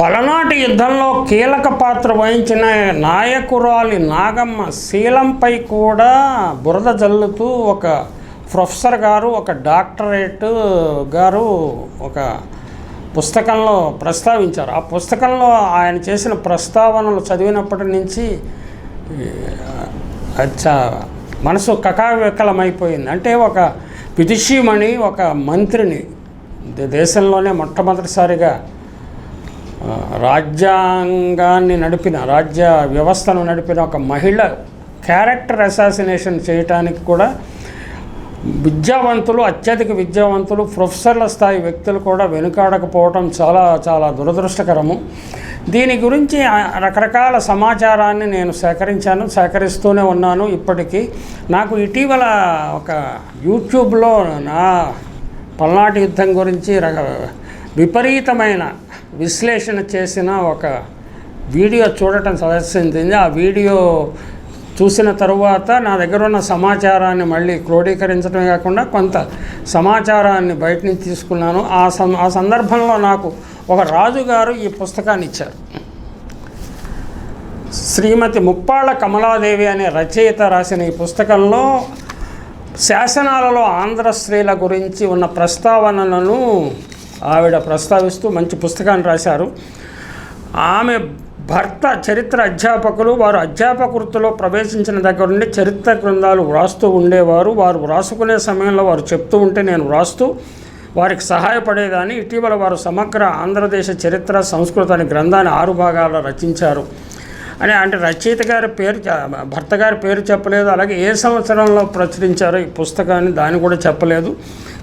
పలనాటి యుద్ధంలో కీలక పాత్ర వహించిన నాయకురాలి నాగమ్మ శీలంపై కూడా బురద జల్లుతూ ఒక ప్రొఫెసర్ గారు ఒక డాక్టరేట్ గారు ఒక పుస్తకంలో ప్రస్తావించారు. ఆ పుస్తకంలో ఆయన చేసిన ప్రస్తావనలు చదివినప్పటి నుంచి అచ్చా మనసు కకావికలమైపోయింది. అంటే ఒక పితిషీమణి ఒక మంత్రిని దేశంలోనే మొట్టమొదటిసారిగా రాజ్యాంగాన్ని నడిపిన రాజ్య వ్యవస్థను నడిపిన ఒక మహిళ క్యారెక్టర్ అసాసినేషన్ చేయటానికి కూడా విద్యావంతులు అత్యధిక విద్యావంతులు ప్రొఫెసర్ల స్థాయి వ్యక్తులు కూడా వెనుకాడకపోవటం చాలా చాలా దురదృష్టకరము. దీని గురించి రకరకాల సమాచారాన్ని నేను సేకరించాను సేకరిస్తూనే ఉన్నాను ఇప్పటికీ. నాకు ఇటీవల ఒక యూట్యూబ్లో నా పల్నాటి యుద్ధం గురించి రక విపరీతమైన విశ్లేషణ చేసిన ఒక వీడియో చూడటం సదస్సింది. ఆ వీడియో చూసిన తరువాత నా దగ్గర ఉన్న సమాచారాన్ని మళ్ళీ క్రోడీకరించడమే కాకుండా కొంత సమాచారాన్ని బయట నుంచి తీసుకున్నాను. ఆ సం ఆ సందర్భంలో నాకు ఒక రాజుగారు ఈ పుస్తకాన్ని ఇచ్చారు. శ్రీమతి ముప్పాళ్ళ కమలాదేవి అనే రచయిత రాసిన ఈ పుస్తకంలో శాసనాలలో ఆంధ్ర స్త్రీల గురించి ఉన్న ప్రస్తావనలను ఆవిడ ప్రస్తావిస్తూ మంచి పుస్తకాన్ని రాశారు. ఆమె భర్త చరిత్ర అధ్యాపకులు వారు అధ్యాపక వృత్తిలో ప్రవేశించిన దగ్గర నుండి చరిత్ర గ్రంథాలు వ్రాస్తూ ఉండేవారు. వారు వ్రాసుకునే సమయంలో వారు చెప్తూ ఉంటే నేను వ్రాస్తూ వారికి సహాయపడేదాన్ని. ఇటీవల వారు సమగ్ర ఆంధ్రదేశ చరిత్ర సంస్కృత అనే గ్రంథాన్ని ఆరు భాగాల్లో రచించారు. అని అంటే రచయిత గారి పేరు భర్త గారి పేరు చెప్పలేదు. అలాగే ఏ సంవత్సరంలో ప్రచురించారో ఈ పుస్తకాన్ని దాన్ని కూడా చెప్పలేదు.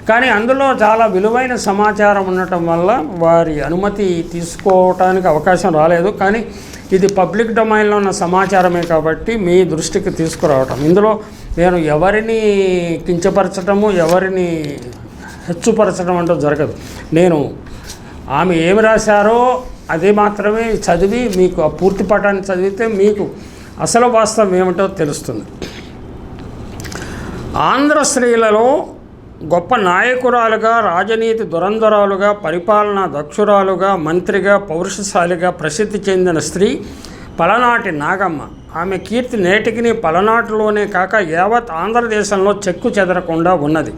కానీ అందులో చాలా విలువైన సమాచారం ఉండటం వల్ల వారి అనుమతి తీసుకోవటానికి అవకాశం రాలేదు. కానీ ఇది పబ్లిక్ డొమైన్లో ఉన్న సమాచారమే కాబట్టి మీ దృష్టికి తీసుకురావటం. ఇందులో నేను ఎవరిని కించపరచటము ఎవరిని హెచ్చుపరచడం అంటూ జరగదు. నేను ఆమె ఏమి రాశారో అది మాత్రమే చదివి మీకు ఆ పూర్తి పాఠాన్ని చదివితే మీకు అసలు వాస్తవం ఏమిటో తెలుస్తుంది. ఆంధ్ర స్త్రీలలో గొప్ప నాయకురాలుగా రాజనీతి దురంధరాలుగా పరిపాలనా దక్షురాలుగా మంత్రిగా పౌరుషశాలిగా ప్రసిద్ధి చెందిన స్త్రీ పలనాటి నాగమ్మ. ఆమె కీర్తి నేటికి పలనాటిలోనే కాక యావత్ ఆంధ్రదేశంలో చెక్కు చెదరకుండా ఉన్నది.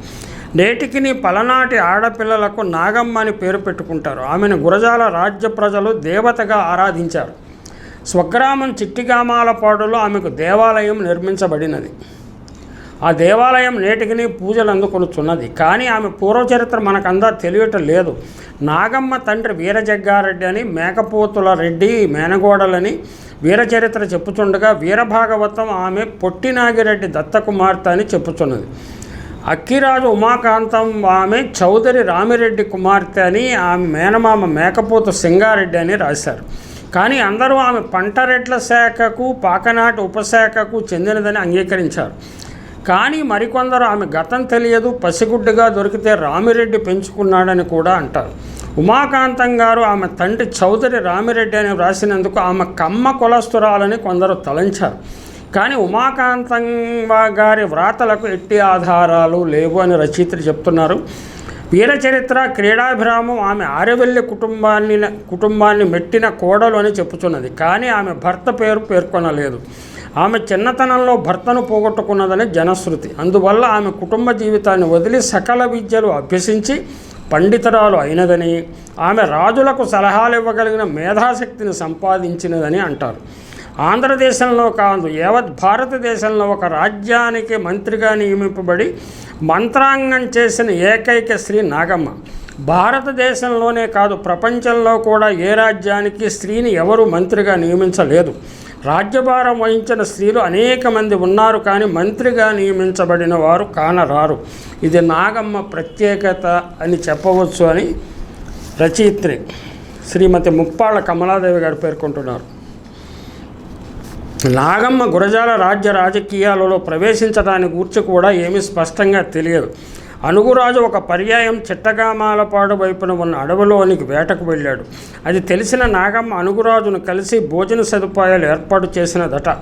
నేటికి పలనాటి ఆడపిల్లలకు నాగమ్మ అని పేరు పెట్టుకుంటారు. ఆమెను గురజాల రాజ్య ప్రజలు దేవతగా ఆరాధించారు. స్వగ్రామం చిట్టిగామాలపాడులో ఆమెకు దేవాలయం నిర్మించబడినది. ఆ దేవాలయం నేటికి పూజలు అందుకొనుచున్నది కానీ ఆమె పూర్వచరిత్ర మనకందా తెలియటం లేదు. నాగమ్మ తండ్రి వీరజగ్గారెడ్డి అని మేకపోతుల రెడ్డి మేనగోడలని వీరచరిత్ర చెప్పుచుండగా వీరభాగవతం ఆమె పొట్టినాగిరెడ్డి దత్త కుమార్తె అని చెప్పుచున్నది. అక్కిరాజు ఉమాకాంతం ఆమె చౌదరి రామిరెడ్డి కుమార్తె అని ఆమె మేనమామ మేకపోతు సింగారెడ్డి అని రాశారు. కానీ అందరూ ఆమె పంటరెడ్ల శాఖకు పాకనాటి ఉపశాఖకు చెందినదని అంగీకరించారు. కానీ మరికొందరు ఆమె గతం తెలియదు పసిగుడ్డుగా దొరికితే రామిరెడ్డి పెంచుకున్నాడని కూడా అంటారు. ఉమాకాంతం గారు ఆమె తండ్రి చౌదరి రామిరెడ్డి అని వ్రాసినందుకు ఆమె కమ్మ కులస్తురాలని కొందరు తలంచారు. కానీ ఉమాకాంతం గారి వ్రాతలకు ఎట్టి ఆధారాలు లేవు అని రచయితలు చెప్తున్నారు. వీరచరిత్ర క్రీడాభిరామం ఆమె ఆరెవెల్లి కుటుంబాన్ని కుటుంబాన్ని మెట్టిన కోడలు అని చెప్పుచున్నది. కానీ ఆమె భర్త పేరు పేర్కొనలేదు. ఆమె చిన్నతనంలో భర్తను పోగొట్టుకున్నదని జనశ్రుతి. అందువల్ల ఆమె కుటుంబ జీవితాన్ని వదిలి సకల విద్యలు అభ్యసించి పండితురాలు అయినదని ఆమె రాజులకు సలహాలు ఇవ్వగలిగిన మేధాశక్తిని సంపాదించినదని అంటారు. ఆంధ్రదేశంలో కాదు యావత్ భారతదేశంలో ఒక రాజ్యానికి మంత్రిగా నియమింపబడి మంత్రాంగం చేసిన ఏకైక స్త్రీ నాగమ్మ. భారతదేశంలోనే కాదు ప్రపంచంలో కూడా ఏ రాజ్యానికి స్త్రీని ఎవరు మంత్రిగా నియమించలేదు. రాజ్యభారం వహించిన స్త్రీలు అనేక మంది ఉన్నారు కానీ మంత్రిగా నియమించబడిన వారు కానరారు. ఇది నాగమ్మ ప్రత్యేకత అని చెప్పవచ్చు అని రచయిత్రి శ్రీమతి ముప్పాళ్ళ కమలాదేవి గారు పేర్కొంటున్నారు. నాగమ్మ గురజాల రాజ్య రాజకీయాలలో ప్రవేశించడానికి గూర్చి కూడా ఏమీ స్పష్టంగా తెలియదు. అనుగురాజు ఒక పర్యాయం చిట్టగామాలపాడు వైపున ఉన్న అడవిలోనికి వేటకు వెళ్ళాడు. అది తెలిసిన నాగమ్మ అనుగురాజును కలిసి భోజన సదుపాయాలు ఏర్పాటు చేసినదట.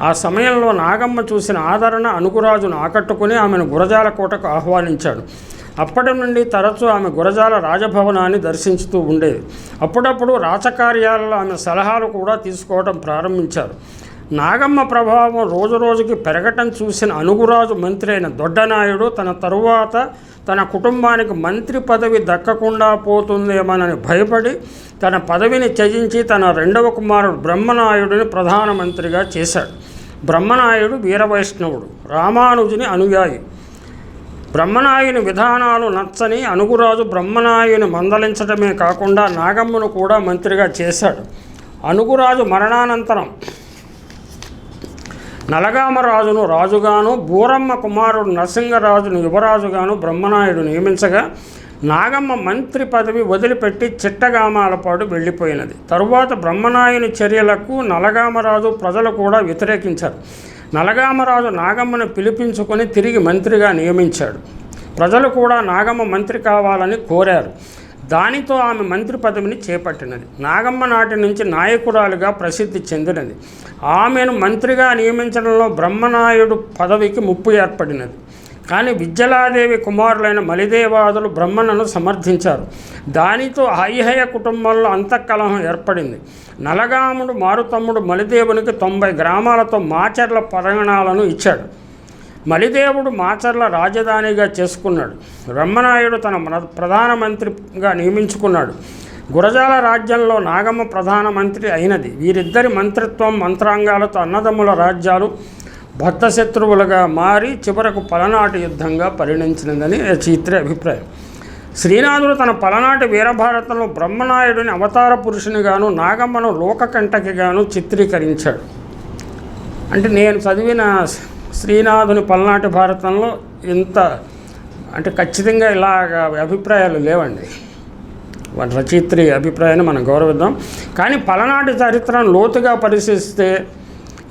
ఆ సమయంలో నాగమ్మ చూసిన ఆదరణ అనుగురాజును ఆకట్టుకుని ఆమెను గురజాల కోటకు ఆహ్వానించాడు. అప్పటి నుండి తరచూ ఆమె గురజాల రాజభవనాన్ని దర్శించుతూ ఉండేది. అప్పుడప్పుడు రాచకార్యాలలో ఆమె సలహాలు కూడా తీసుకోవడం ప్రారంభించారు. నాగమ్మ ప్రభావం రోజు రోజుకి పెరగటం చూసిన అనుగురాజు మంత్రి అయిన దొడ్డనాయుడు తన తరువాత తన కుటుంబానికి మంత్రి పదవి దక్కకుండా పోతుందేమోనని భయపడి తన పదవిని త్యజించి తన రెండవ కుమారుడు బ్రహ్మనాయుడిని ప్రధానమంత్రిగా చేశాడు. బ్రహ్మనాయుడు వీరవైష్ణవుడు రామానుజుని అనుయాయి. బ్రహ్మనాయుని విధానాలు నచ్చని అనుగురాజు బ్రహ్మనాయుని మందలించడమే కాకుండా నాగమ్మను కూడా మంత్రిగా చేశాడు. అనుగురాజు మరణానంతరం నలగామరాజును రాజుగాను బూరమ్మ కుమారుడు నరసింగరాజును యువరాజుగాను బ్రహ్మనాయుడు నియమించగా నాగమ్మ మంత్రి పదవి వదిలిపెట్టి చిట్టగామాలపాడు వెళ్ళిపోయినది. తరువాత బ్రహ్మనాయుని చర్యలకు నలగామరాజు ప్రజలు కూడా వ్యతిరేకించారు. నలగామరాజు నాగమ్మను పిలిపించుకొని తిరిగి మంత్రిగా నియమించాడు. ప్రజలు కూడా నాగమ్మ మంత్రి కావాలని కోరారు. దానితో ఆమె మంత్రి పదవిని చేపట్టినది. నాగమ్మ నాటి నుంచి నాయకురాలుగా ప్రసిద్ధి చెందినది. ఆమెను మంత్రిగా నియమించడంలో బ్రహ్మనాయుడు పదవికి ముప్పు ఏర్పడినది. కానీ విద్యలాదేవి కుమారులైన మలిదేవాదులు బ్రహ్మణను సమర్థించారు. దానితో హైహయ కుటుంబంలో అంతఃకలహం ఏర్పడింది. నలగాముడు మారుతమ్ముడు మలిదేవునికి తొంభై గ్రామాలతో మాచర్ల పరగణాలను ఇచ్చాడు. మలిదేవుడు మాచర్ల రాజధానిగా చేసుకున్నాడు. బ్రహ్మనాయుడు తన మన- ప్రధానమంత్రిగా నియమించుకున్నాడు. గురజాల రాజ్యంలో నాగమ్మ ప్రధానమంత్రి అయినది. వీరిద్దరి మంత్రిత్వం మంత్రాంగాలతో అన్నదమ్ముల రాజ్యాలు బద్ధశత్రువులుగా మారి చివరకు పలనాటి యుద్ధంగా పరిణించినదని చిత్రే అభిప్రాయం. శ్రీనాథుడు తన పలనాటి వీరభారతంలో బ్రహ్మనాయుడిని అవతార పురుషునిగాను నాగమ్మను లోకకంటకిగాను చిత్రీకరించాడు. అంటే నేను చదివిన శ్రీనాథుని పల్నాటి భారతంలో ఇంత అంటే ఖచ్చితంగా ఇలాగ అభిప్రాయాలు లేవండి. వాటి రచయిత్రి అభిప్రాయాన్ని మనం గౌరవిద్దాం. కానీ పలనాటి చరిత్రను లోతుగా పరిశీలిస్తే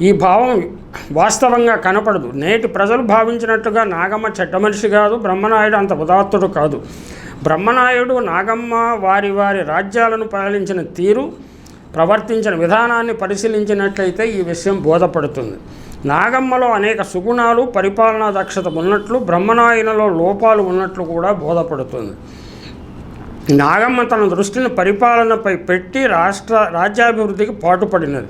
ఈ భావం వాస్తవంగా కనపడదు. నేటి ప్రజలు భావించినట్టుగా నాగమ్మ చెడ్డ మనిషి కాదు బ్రహ్మనాయుడు అంత ఉదాత్తుడు కాదు. బ్రహ్మనాయుడు నాగమ్మ వారి వారి రాజ్యాలను పాలించిన తీరు ప్రవర్తించిన విధానాన్ని పరిశీలించినట్లయితే ఈ విషయం బోధపడుతుంది. నాగమ్మలో అనేక సుగుణాలు పరిపాలనా దక్షత ఉన్నట్లు బ్రహ్మనాయనలో లోపాలు ఉన్నట్లు కూడా బోధపడుతుంది. నాగమ్మ తన దృష్టిని పరిపాలనపై పెట్టి రాష్ట్ర రాజ్యాభివృద్ధికి పాటుపడినది.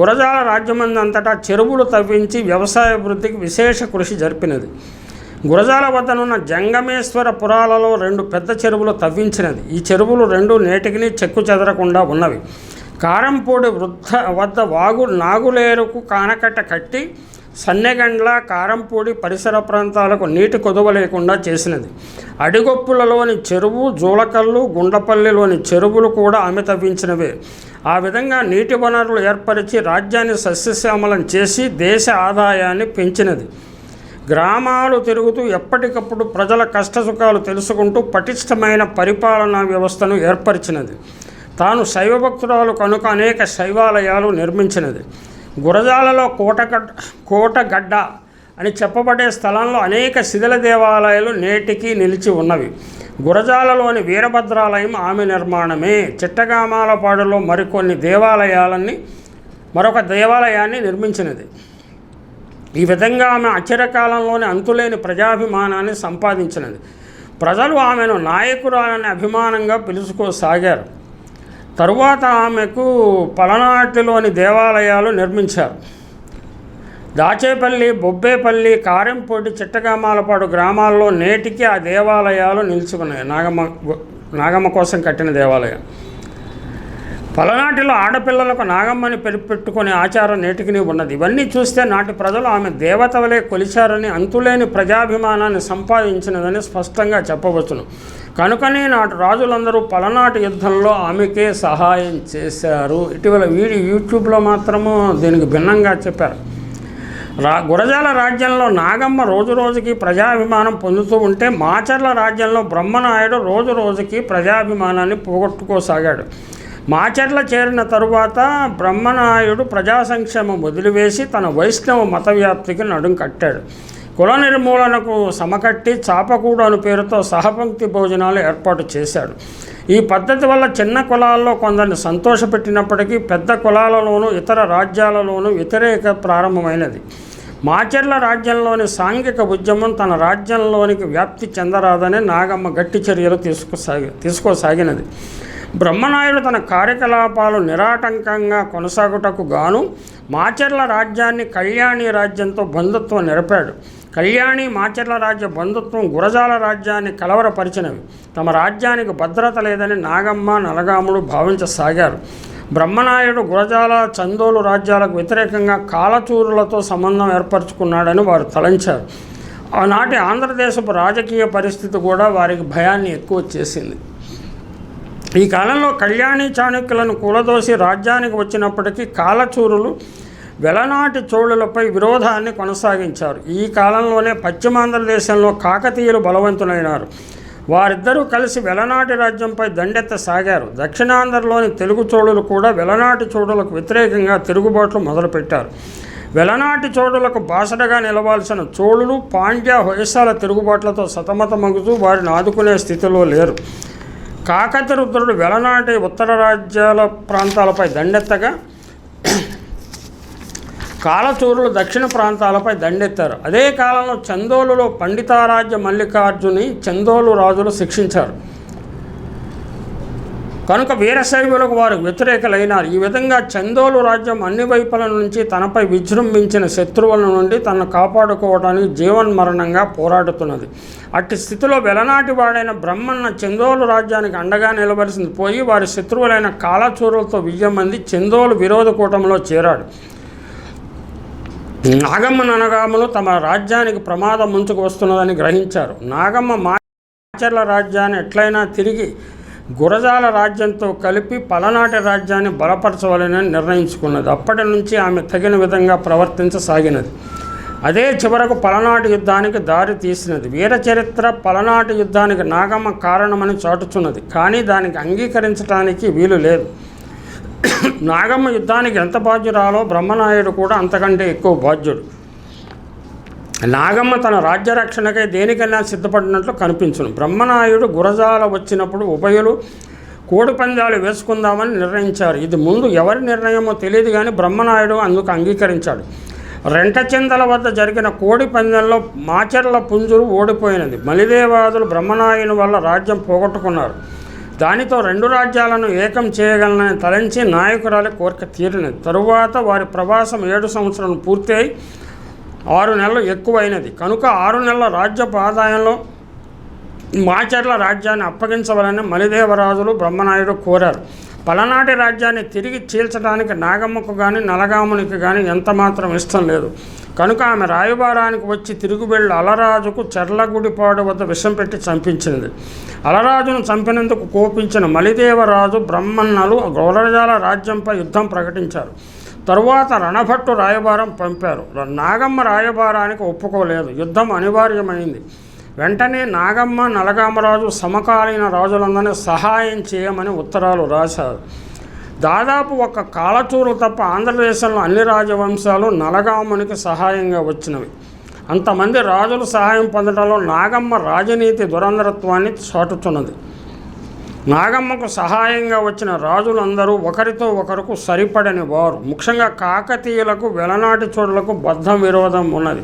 గురజాల రాజ్యమందంతటా చెరువులు తవ్వించి వ్యవసాయ అభివృద్ధికి విశేష కృషి జరిపినది. గురజాల వద్దనున్న జంగమేశ్వర పురాలలో రెండు పెద్ద చెరువులు తవ్వించినది. ఈ చెరువులు రెండు నేటికి చెక్కు చెదరకుండా ఉన్నవి. కారంపూడి వృద్ధ వద్ద వాగు నాగులేరుకు కానకట్ట కట్టి సన్నెగండ్ల కారంపూడి పరిసర ప్రాంతాలకు నీటి కొదవ లేకుండా చేసినది. అడిగొప్పులలోని చెరువు జూలకల్లు గుండపల్లిలోని చెరువులు కూడా ఆమె తవ్వించినవే ఆ విధంగా నీటి వనరులు ఏర్పరిచి రాజ్యాన్ని సస్యశ్యామలం చేసి దేశ ఆదాయాన్ని పెంచినది. గ్రామాలు తిరుగుతూ ఎప్పటికప్పుడు ప్రజల కష్టసుఖాలు తెలుసుకుంటూ పటిష్టమైన పరిపాలనా వ్యవస్థను ఏర్పరిచినది. తాను శైవభక్తురాలు కనుక అనేక శైవాలయాలు నిర్మించినది. గురజాలలో కోటగడ్డ కోటగడ్డ అని చెప్పబడే స్థలంలో అనేక శిథిల దేవాలయాలు నేటికి నిలిచి ఉన్నవి. గురజాలలోని వీరభద్రాలయం ఆమె నిర్మాణమే. చిట్టగామాలపాడులో మరికొన్ని దేవాలయాలని మరొక దేవాలయాన్ని నిర్మించినది. ఈ విధంగా ఆమె అచిరకాలంలోనే అంతులేని ప్రజాభిమానాన్ని సంపాదించినది. ప్రజలు ఆమెను నాయకురాలని అభిమానంగా పిలుచుకోసాగారు. తరువాత ఆమెకు పలనాటిలోని దేవాలయాలు నిర్మించారు. దాచేపల్లి బొబ్బేపల్లి కారెంపోటి చిట్టగామాలపాడు గ్రామాల్లో నేటికి ఆ దేవాలయాలు నిలుచుకున్నాయి నాగమ్మ నాగమ్మ కోసం కట్టిన దేవాలయం. పలనాటిలో ఆడపిల్లలకు నాగమ్మని పెట్టుకునే ఆచారం నేటికి ఉన్నది. ఇవన్నీ చూస్తే నాటి ప్రజలు ఆమె దేవతవలే కొలిచారని అంతులేని ప్రజాభిమానాన్ని సంపాదించినదని స్పష్టంగా చెప్పవచ్చును. కనుకనే నాటి రాజులందరూ పలనాటి యుద్ధంలో ఆమెకే సహాయం చేశారు. ఇటీవల వీడియో యూట్యూబ్లో మాత్రము దీనికి భిన్నంగా చెప్పారు. రా గురజాల రాజ్యంలో నాగమ్మ రోజు రోజుకి ప్రజాభిమానం పొందుతూ ఉంటే మాచర్ల రాజ్యంలో బ్రహ్మనాయుడు రోజు రోజుకి ప్రజాభిమానాన్ని పోగొట్టుకోసాగాడు. మాచర్ల చేరిన తరువాత బ్రహ్మనాయుడు ప్రజా సంక్షేమం వదిలివేసి తన వైష్ణవ మత వ్యాప్తికి నడుం కట్టాడు. కుల నిర్మూలనకు సమకట్టి చాపకూడు అను పేరుతో సహపంక్తి భోజనాలు ఏర్పాటు చేశాడు. ఈ పద్ధతి వల్ల చిన్న కులాల్లో కొందరిని సంతోషపెట్టినప్పటికీ పెద్ద కులాలలోనూ ఇతర రాజ్యాలలోనూ వ్యతిరేక ప్రారంభమైనది. మాచర్ల రాజ్యంలోని సాంఘిక ఉద్యమం తన రాజ్యంలోనికి వ్యాప్తి చెందరాదని నాగమ్మ గట్టి చర్యలు తీసుకుసాగి తీసుకోసాగినది. బ్రహ్మనాయుడు తన కార్యకలాపాలు నిరాటంకంగా కొనసాగుటకు గాను మాచర్ల రాజ్యాన్ని కళ్యాణి రాజ్యంతో బంధుత్వం నిరపాడు కళ్యాణి మాచర్ల రాజ్య బంధుత్వం గురజాల రాజ్యాన్ని కలవరపరిచినవి. తమ రాజ్యానికి భద్రత లేదని నాగమ్మ నలగాముడు భావించసాగారు. బ్రహ్మనాయుడు గురజాల చందోలు రాజ్యాలకు వ్యతిరేకంగా కాలచూరులతో సంబంధం ఏర్పరచుకున్నాడని వారు తలంచారు. ఆనాటి ఆంధ్రదేశపు రాజకీయ పరిస్థితి కూడా వారికి భయాన్ని ఎక్కువ చేసింది. ఈ కాలంలో కళ్యాణి చాణక్యులను కూలదోసి రాజ్యానికి వచ్చినప్పటికీ కాలచూరులు వెలనాటి చోళులపై విరోధాన్ని కొనసాగించారు. ఈ కాలంలోనే పశ్చిమాంధ్రదేశంలో కాకతీయులు బలవంతులైనారు. వారిద్దరూ కలిసి వెలనాటి రాజ్యంపై దండెత్తసాగారు. దక్షిణాంధ్రలోని తెలుగు చోళులు కూడా వెలనాటి చోళులకు వ్యతిరేకంగా తిరుగుబాట్లు మొదలుపెట్టారు. వెలనాటి చోళులకు బాసటగా నిలవాల్సిన చోళులు పాండ్య హొయసాల తిరుగుబాట్లతో సతమతమగుతూ వారిని ఆదుకునే స్థితిలో లేరు. కాకతిరుద్రుడు వెలనాటి ఉత్తర రాజ్యాల ప్రాంతాలపై దండెత్తగా కాలచూరులు దక్షిణ ప్రాంతాలపై దండెత్తారు. అదే కాలంలో చందోలులో పండితారాజ్య మల్లికార్జుని చందోలు రాజులు శిక్షించారు. కనుక వీరశైవులకు వారు వ్యతిరేకలైనారు. ఈ విధంగా చందోలు రాజ్యం అన్ని వైపుల నుంచి తనపై విజృంభించిన శత్రువుల నుండి తనను కాపాడుకోవడానికి జీవన్మరణంగా పోరాడుతున్నది. అట్టి స్థితిలో వెలనాటి వాడైన బ్రహ్మన్న చందోలు రాజ్యానికి అండగా నిలబడిసింది పోయి వారి శత్రువులైన కాలచూరులతో విజయం అంది చందోలు విరోధ కూటంలో చేరాడు. నాగమ్మ ననగాములు తమ రాజ్యానికి ప్రమాదం ముంచుకు వస్తున్నదని గ్రహించారు. నాగమ్మ మాచర్ల రాజ్యాన్ని ఎట్లయినా తిరిగి గురజాల రాజ్యంతో కలిపి పలనాటి రాజ్యాన్ని బలపరచవాలని నిర్ణయించుకున్నది. అప్పటి నుంచి ఆమె తగిన విధంగా ప్రవర్తించసాగినది. అదే చివరకు పలనాటి యుద్ధానికి దారి తీసినది. వీర చరిత్ర పలనాటి యుద్ధానికి నాగమ్మ కారణమని చాటుచున్నది. కానీ దానికి అంగీకరించడానికి వీలు లేదు. నాగమ్మ యుద్ధానికి ఎంత బాధ్యురాలో బ్రహ్మనాయుడు కూడా అంతకంటే ఎక్కువ బాధ్యుడు. నాగమ్మ తన రాజ్య రక్షణకై దేనికైనా సిద్ధపడినట్లు కనిపించును. బ్రహ్మనాయుడు గురజాల వచ్చినప్పుడు ఉభయులు కోడిపందాలు వేసుకుందామని నిర్ణయించారు. ఇది ముందు ఎవరి నిర్ణయమో తెలియదు కానీ బ్రహ్మనాయుడు అందుకు అంగీకరించాడు. రెంటచిందల వద్ద జరిగిన కోడి పందెంలో మాచర్ల పుంజురు ఓడిపోయినది. మలిదేవాదులు బ్రహ్మనాయుని వల్ల రాజ్యం పోగొట్టుకున్నారు. దానితో రెండు రాజ్యాలను ఏకం చేయగలనని తలంచి నాయకురాలి కోరిక తీరినది. తరువాత వారి ప్రవాసం ఏడు సంవత్సరాలు పూర్తయి ఆరు నెలలు ఎక్కువైనది. కనుక ఆరు నెలల రాజ్యపు ఆదాయంలో మాచర్ల రాజ్యాన్ని అప్పగించవాలని మలిదేవరాజులు బ్రహ్మనాయుడు కోరారు. పలనాటి రాజ్యాన్ని తిరిగి చీల్చడానికి నాగమ్మకు కానీ నలగామునికి కానీ ఎంత మాత్రం ఇష్టం లేదు. కనుక ఆమె రాయబారానికి వచ్చి తిరుగుబెళ్ళి అలరాజుకు చెర్లగుడిపాడు వద్ద విషం పెట్టి చంపించింది. అలరాజును చంపినందుకు కోపించిన మలిదేవరాజు బ్రహ్మన్నలు గౌరజాల రాజ్యంపై యుద్ధం ప్రకటించారు. తరువాత రణభట్టు రాయబారం పంపారు. నాగమ్మ రాయబారానికి ఒప్పుకోలేదు. యుద్ధం అనివార్యమైంది. వెంటనే నాగమ్మ నలగామరాజు సమకాలీన రాజులందరినీ సహాయం చేయమని ఉత్తరాలు రాశారు. దాదాపు ఒక కాలచూరు తప్ప ఆంధ్రదేశంలో అన్ని రాజవంశాలు నలగామునికి సహాయంగా వచ్చినవి. అంతమంది రాజులు సహాయం పొందడంలో నాగమ్మ రాజనీతి దురంధరత్వాన్ని చాటుతున్నది. నాగమ్మకు సహాయంగా వచ్చిన రాజులందరూ ఒకరితో ఒకరుకు సరిపడని వారు. ముఖ్యంగా కాకతీయులకు వెలనాటి చోడులకు బద్ధం విరోధం ఉన్నది.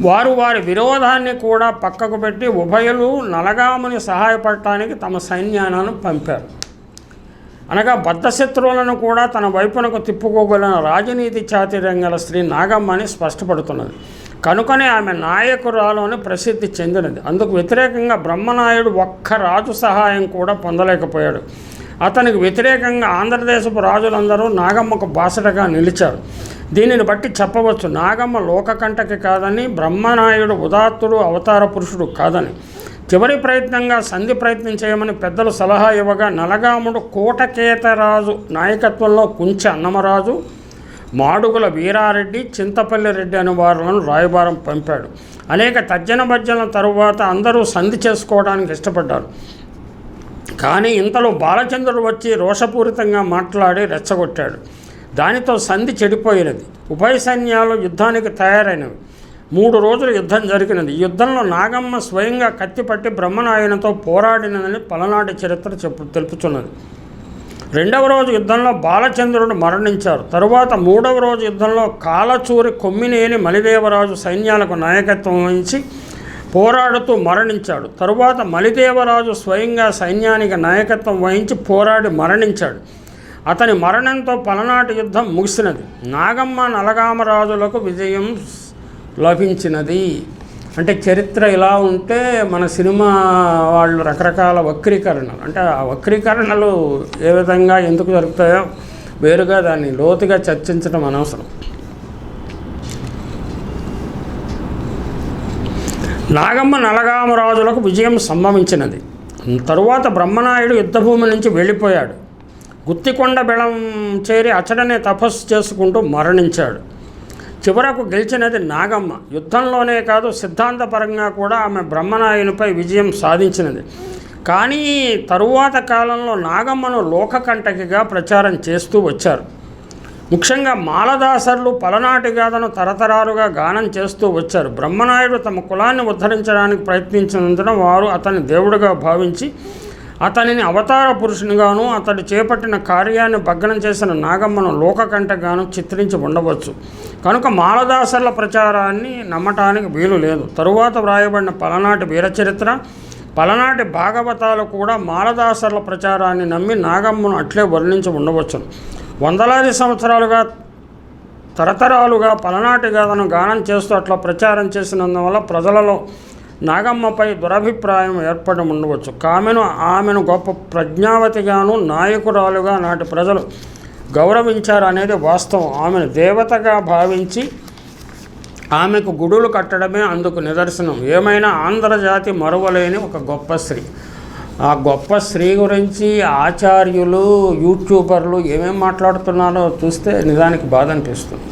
వారు వారి విరోధాన్ని కూడా పక్కకు పెట్టి ఉభయులు నలగాముని సహాయపడటానికి తమ సైన్యాలను పంపారు. అనగా బద్ధశత్రువులను కూడా తన వైపునకు తిప్పుకోగలిగిన రాజనీతి చాతుర్యం స్త్రీ నాగమ్మని స్పష్టపడుతున్నది. కనుకనే ఆమె నాయకురాలోని ప్రసిద్ధి చెందినది. అందుకు వ్యతిరేకంగా బ్రహ్మనాయుడు ఒక్క రాజు సహాయం కూడా పొందలేకపోయాడు. అతనికి వ్యతిరేకంగా ఆంధ్రదేశపు రాజులందరూ నాగమ్మకు బాసటగా నిలిచారు. దీనిని బట్టి చెప్పవచ్చు. నాగమ్మ లోకకంటకి కాదని బ్రహ్మనాయుడు ఉదాత్తుడు అవతార పురుషుడు కాదని. చివరి ప్రయత్నంగా సంధి ప్రయత్నం చేయమని పెద్దలు సలహా ఇవ్వగా నలగాముడు కోటకేతరాజు నాయకత్వంలో కుంచె అన్నమరాజు మాడుగుల వీరారెడ్డి చింతపల్లి రెడ్డి అనే వారులను రాయబారం పంపాడు. అనేక తర్జన భర్జన తరువాత అందరూ సంధి చేసుకోవడానికి ఇష్టపడ్డారు. కానీ ఇంతలో బాలచంద్రుడు వచ్చి రోషపూరితంగా మాట్లాడి రెచ్చగొట్టాడు. దానితో సంధి చెడిపోయినది. ఉభయ సైన్యాలు యుద్ధానికి తయారైనవి. మూడు రోజులు యుద్ధం జరిగినది. యుద్ధంలో నాగమ్మ స్వయంగా కత్తిపట్టి బ్రహ్మనాయునితో పోరాడినదని పలనాటి చరిత్ర చెప్పు తెలుపుతున్నది. రెండవ రోజు యుద్ధంలో బాలచంద్రుడు మరణించారు. తరువాత మూడవ రోజు యుద్ధంలో కాలచూరి కొమ్మినేని మలిదేవరాజు సైన్యాలకు నాయకత్వం వహించి పోరాడుతూ మరణించాడు. తరువాత మలిదేవరాజు స్వయంగా సైన్యానికి నాయకత్వం వహించి పోరాడి మరణించాడు. అతని మరణంతో పలనాటి యుద్ధం ముగిసినది. నాగమ్మ నలగామరాజులకు విజయం లభించినది. అంటే చరిత్ర ఇలా ఉంటే మన సినిమా వాళ్ళు రకరకాల వక్రీకరణలు. అంటే ఆ వక్రీకరణలు ఏ విధంగా ఎందుకు జరుగుతాయో వేరుగా దాన్ని లోతుగా చర్చించడం అనవసరం. నాగమ్మ నలగామరాజులకు విజయం సంభవించినది. తరువాత బ్రహ్మనాయుడు యుద్ధభూమి నుంచి వెళ్ళిపోయాడు. గుత్తికొండ బెళం చేరి అచడనే తపస్సు చేసుకుంటూ మరణించాడు. చివరకు గెలిచినది నాగమ్మ. యుద్ధంలోనే కాదు సిద్ధాంతపరంగా కూడా ఆమె బ్రహ్మనాయునిపై విజయం సాధించినది. కానీ తరువాత కాలంలో నాగమ్మను లోకకంటకిగా ప్రచారం చేస్తూ వచ్చారు. ముఖ్యంగా మాలదాసర్లు పలనాటి గాథను తరతరాలుగా గానం చేస్తూ వచ్చారు. బ్రహ్మనాయుడు తమ కులాన్ని ఉద్ధరించడానికి ప్రయత్నించినందున వారు అతని దేవుడిగా భావించి అతనిని అవతార పురుషునిగాను అతడు చేపట్టిన కార్యాన్ని భగ్నం చేసిన నాగమ్మను లోకకంటగాను చిత్రించి ఉండవచ్చు. కనుక మాలదాసర్ల ప్రచారాన్ని నమ్మటానికి వీలు లేదు. తరువాత వ్రాయబడిన పలనాటి వీరచరిత్ర పలనాటి భాగవతాలు కూడా మాలదాసర్ల ప్రచారాన్ని నమ్మి నాగమ్మను అట్లే వర్ణించి ఉండవచ్చును వందలాది సంవత్సరాలుగా తరతరాలుగా పలనాటి గాథను గానం చేస్తూ అట్లా ప్రచారం చేసినందువల్ల ప్రజలలో నాగమ్మపై దురభిప్రాయం ఏర్పడి ఉండవచ్చు. కామెను ఆమెను గొప్ప ప్రజ్ఞావతిగాను నాయకురాలుగా నాటి ప్రజలు గౌరవించారు అనేది వాస్తవం. ఆమెను దేవతగా భావించి ఆమెకు గుడులు కట్టడమే అందుకు నిదర్శనం. ఏమైనా ఆంధ్రజాతి మరువలేని ఒక గొప్ప స్త్రీ. ఆ గొప్ప స్త్రీ గురించి ఆచార్యులు యూట్యూబర్లు ఏమేం మాట్లాడుతున్నారో చూస్తే నిజానికి బాధ అనిపిస్తుంది.